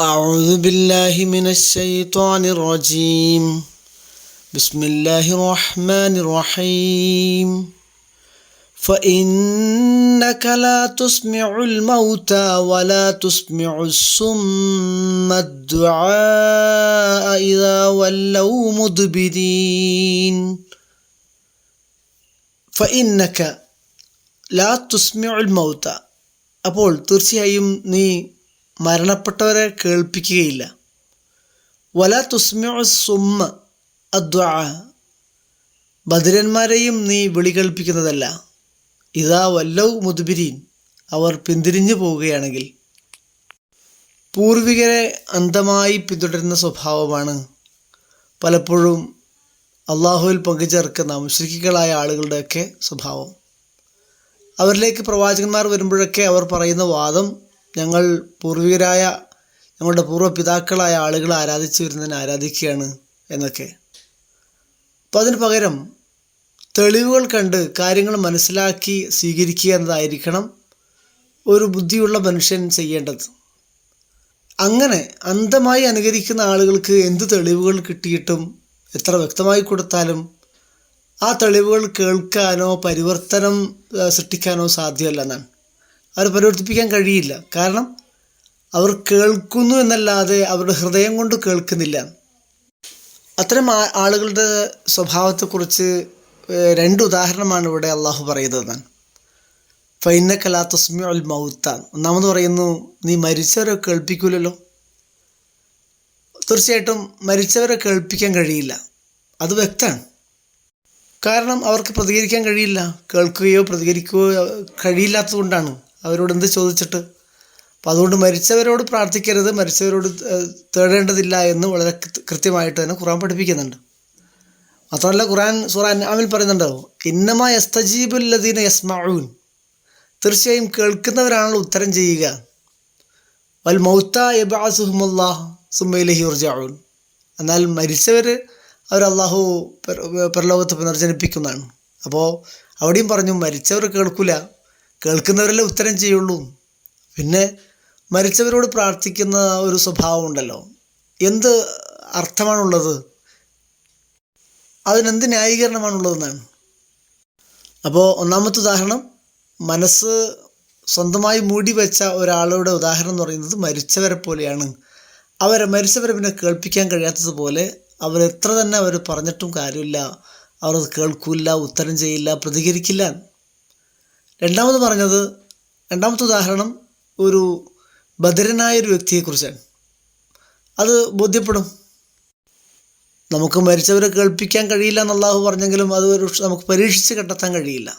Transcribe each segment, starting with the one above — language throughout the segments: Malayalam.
أعوذ بالله من الشيطان الرجيم بسم الله الرحمن الرحيم فإنك لا تسمع الموتى ولا تسمع الصم الدعاء إذا ولوا مدبرين فإنك لا تسمع الموتى അപ്പോൾ തീർച്ചയായും നീ മരണപ്പെട്ടവരെ കേൾപ്പിക്കുകയില്ല. വല തുസ്മ്യു സുമ്മ അദ്വാ. ബദിരന്മാരെയും നീ വിളി കേൾപ്പിക്കുന്നതല്ല ഇതാ വല്ലൗ മുതുബിരീൻ അവർ പിന്തിരിഞ്ഞു പോവുകയാണെങ്കിൽ. പൂർവികരെ അന്ധമായി പിന്തുടരുന്ന സ്വഭാവമാണ്. പലപ്പോഴും അള്ളാഹുവിൽ പങ്കുചേർക്കുന്ന മുശ്രിക്കുകളായ ആളുകളുടെയൊക്കെ സ്വഭാവം. അവരിലേക്ക് പ്രവാചകന്മാർ വരുമ്പോഴൊക്കെ അവർ പറയുന്ന വാദം ഞങ്ങൾ പൂർവികരായ ഞങ്ങളുടെ പൂർവ പിതാക്കളായ ആളുകൾ ആരാധിച്ചു വരുന്നതിനെ ആരാധിക്കുകയാണ് എന്നൊക്കെ. അപ്പോൾ അതിന് പകരം തെളിവുകൾ കണ്ട് കാര്യങ്ങൾ മനസ്സിലാക്കി സ്വീകരിക്കുക എന്നതായിരിക്കണം ഒരു ബുദ്ധിയുള്ള മനുഷ്യൻ ചെയ്യേണ്ടത്. അങ്ങനെ അന്ധമായി അനുകരിക്കുന്ന ആളുകൾക്ക് എന്ത് തെളിവുകൾ കിട്ടിയിട്ടും എത്ര വ്യക്തമായി കൊടുത്താലും ആ തെളിവുകൾ കേൾക്കാനോ പരിവർത്തനം സൃഷ്ടിക്കാനോ സാധ്യമല്ല എന്നാണ്. അവർ പരിവർത്തിപ്പിക്കാൻ കഴിയില്ല. കാരണം അവർ കേൾക്കുന്നു എന്നല്ലാതെ അവരുടെ ഹൃദയം കൊണ്ട് കേൾക്കുന്നില്ല. അത്തരം ആളുകളുടെ സ്വഭാവത്തെക്കുറിച്ച് രണ്ട് ഉദാഹരണമാണ് ഇവിടെ അള്ളാഹു പറയുന്നത് ഫൈന കലാ തസ്മി അൽ മൗത്താൻ ഒന്നാമത് പറയുന്നു നീ മരിച്ചവരെ കേൾപ്പിക്കൂലല്ലോ. തീർച്ചയായിട്ടും മരിച്ചവരെ കേൾപ്പിക്കാൻ കഴിയില്ല. അത് വ്യക്തമാണ്. കാരണം അവർക്ക് പ്രതികരിക്കാൻ കഴിയില്ല. കേൾക്കുകയോ പ്രതികരിക്കുകയോ കഴിയില്ലാത്തത് കൊണ്ടാണ് അവരോട് എന്ത് ചോദിച്ചിട്ട്? അപ്പം അതുകൊണ്ട് മരിച്ചവരോട് പ്രാർത്ഥിക്കരുത് മരിച്ചവരോട് തേടേണ്ടതില്ല എന്ന് വളരെ കൃത്യമായിട്ട് തന്നെ ഖുറാൻ പഠിപ്പിക്കുന്നുണ്ട്. മാത്രമല്ല ഖുറാൻ സുറാൻ അമിൽ പറയുന്നുണ്ടാവും ഇന്നമ യസ്തജീബുല്ലദീന യസ്മഊൻ. തീർച്ചയായും കേൾക്കുന്നവരാണല്ലോ ഉത്തരം ചെയ്യുക. വൽ മൗത്ത യബാസുഹുമുല്ലാഹ് സുമ്മയിലഹി ഉർജാഊൻ എന്നാൽ മരിച്ചവർ അവർ അള്ളാഹു പരലോകത്ത് പുനർജനിപ്പിക്കുന്നതാണ്. അപ്പോൾ അവിടെയും പറഞ്ഞു മരിച്ചവർ കേൾക്കില്ല കേൾക്കുന്നവരല്ലേ ഉത്തരം ചെയ്യുള്ളൂ. പിന്നെ മരിച്ചവരോട് പ്രാർത്ഥിക്കുന്ന ഒരു സ്വഭാവം ഉണ്ടല്ലോ. എന്ത് അർത്ഥമാണുള്ളത്? അതിനെന്ത് ന്യായീകരണമാണുള്ളതെന്നാണ്. അപ്പോൾ ഒന്നാമത്തെ ഉദാഹരണം മനസ്സ് സ്വന്തമായി മൂടി വെച്ച ഒരാളുടെ ഉദാഹരണം എന്ന് പറയുന്നത് മരിച്ചവരെ പോലെയാണ്. അവരെ മരിച്ചവരെ പിന്നെ കേൾപ്പിക്കാൻ കഴിയാത്തതുപോലെ അവരെത്ര തന്നെ അവർ പറഞ്ഞിട്ടും കാര്യമില്ല. അവർ കേൾക്കില്ല ഉത്തരം ചെയ്യില്ല പ്രതികരിക്കില്ല. രണ്ടാമത് പറഞ്ഞത് രണ്ടാമത്തെ ഉദാഹരണം ഒരു ബദരനായ ഒരു വ്യക്തിയെക്കുറിച്ചാണ്. അത് ബോധ്യപ്പെടും. നമുക്ക് മരിച്ചവരെ കേൾപ്പിക്കാൻ കഴിയില്ല എന്നുള്ളാഹു പറഞ്ഞെങ്കിലും അത് ഒരു നമുക്ക് പരീക്ഷിച്ച് കണ്ടെത്താൻ കഴിയില്ല.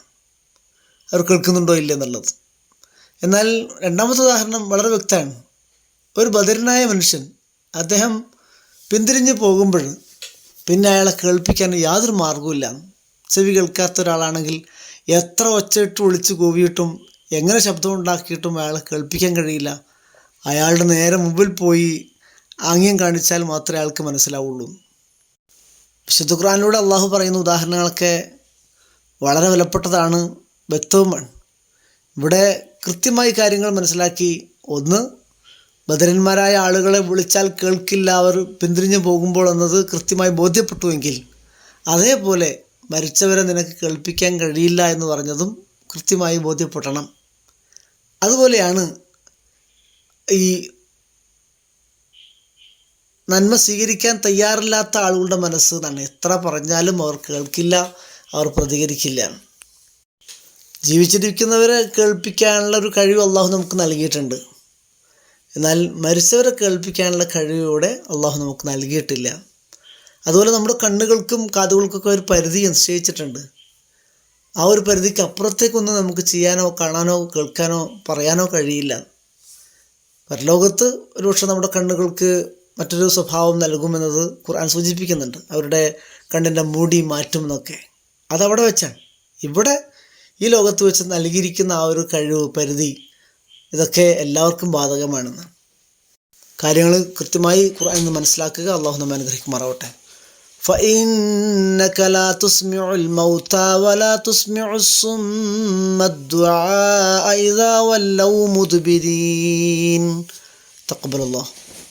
അവർ കേൾക്കുന്നുണ്ടോ ഇല്ല എന്നുള്ളത്. എന്നാൽ രണ്ടാമത്തെ ഉദാഹരണം വളരെ വ്യക്തമാണ്. ഒരു ബദരനായ മനുഷ്യൻ അദ്ദേഹം പിന്തിരിഞ്ഞ് പോകുമ്പോൾ പിന്നെ അയാളെ കേൾപ്പിക്കാൻ യാതൊരു മാർഗവുമില്ല ചെവി കേൾക്കാത്ത ഒരാളാണെങ്കിൽ എത്ര ഒച്ചയിട്ട് വിളിച്ച് കൂവിയിട്ടും എങ്ങനെ ശബ്ദം ഉണ്ടാക്കിയിട്ടും അയാളെ കേൾപ്പിക്കാൻ കഴിയില്ല. അയാളുടെ നേരെ മുമ്പിൽ പോയി ആംഗ്യം കാണിച്ചാൽ മാത്രമേ അയാൾക്ക് മനസ്സിലാവുള്ളൂ. വിശുദ്ധ ഖുറാനിലൂടെ അള്ളാഹു പറയുന്ന ഉദാഹരണങ്ങളൊക്കെ വളരെ വിലപ്പെട്ടതാണ്. വ്യക്തവുമാണ്. ഇവിടെ കൃത്യമായി കാര്യങ്ങൾ മനസ്സിലാക്കി. ഒന്ന് ബദരന്മാരായ ആളുകളെ വിളിച്ചാൽ കേൾക്കില്ല. അവർ പിന്തിരിഞ്ഞു പോകുമ്പോൾ എന്നത് കൃത്യമായി ബോധ്യപ്പെട്ടുവെങ്കിൽ അതേപോലെ മരിച്ചവരെ നിനക്ക് കേൾപ്പിക്കാൻ കഴിയില്ല എന്ന് പറഞ്ഞതും കൃത്യമായി ബോധ്യപ്പെടണം. അതുപോലെയാണ് ഈ നന്മ സ്വീകരിക്കാൻ തയ്യാറില്ലാത്ത ആളുകളുടെ മനസ്സ് എന്നാണ് എത്ര പറഞ്ഞാലും അവർ കേൾക്കില്ല അവർ പ്രതികരിക്കില്ല. ജീവിച്ചിരിക്കുന്നവരെ കേൾപ്പിക്കാനുള്ള ഒരു കഴിവ് അള്ളാഹു നമുക്ക് നൽകിയിട്ടുണ്ട്. എന്നാൽ മരിച്ചവരെ കേൾപ്പിക്കാനുള്ള കഴിവോടെ അള്ളാഹു നമുക്ക് നൽകിയിട്ടില്ല. അതുപോലെ നമ്മുടെ കണ്ണുകൾക്കും കാതുകൾക്കൊക്കെ ഒരു പരിധി നിശ്ചയിച്ചിട്ടുണ്ട്. ആ ഒരു പരിധിക്ക് അപ്പുറത്തേക്കൊന്നും നമുക്ക് ചെയ്യാനോ കാണാനോ കേൾക്കാനോ പറയാനോ കഴിയില്ല. പരലോകത്ത് ഒരുപക്ഷെ നമ്മുടെ കണ്ണുകൾക്ക് മറ്റൊരു സ്വഭാവം നൽകുമെന്നത് ഖുർആൻ സൂചിപ്പിക്കുന്നുണ്ട്. അവരുടെ കണ്ണിന്റെ മൂടി മാറ്റും എന്നൊക്കെ. അതവിടെ വെച്ചാണ്. ഇവിടെ ഈ ലോകത്ത് വെച്ച് നൽകിയിരിക്കുന്ന ആ ഒരു കഴിവ് പരിധി ഇതൊക്കെ എല്ലാവർക്കും ബാധകമാണെന്ന് കാര്യങ്ങൾ കൃത്യമായി ഖുർആൻ മനസ്സിലാക്കുക. അള്ളാഹു നമ്മെ അനുഗ്രഹിക്കുമാറാവട്ടെ. فإنك لا تسمع الموتى ولا تسمع الصم الدعاء إذا ولوا مدبرين. تقبل الله.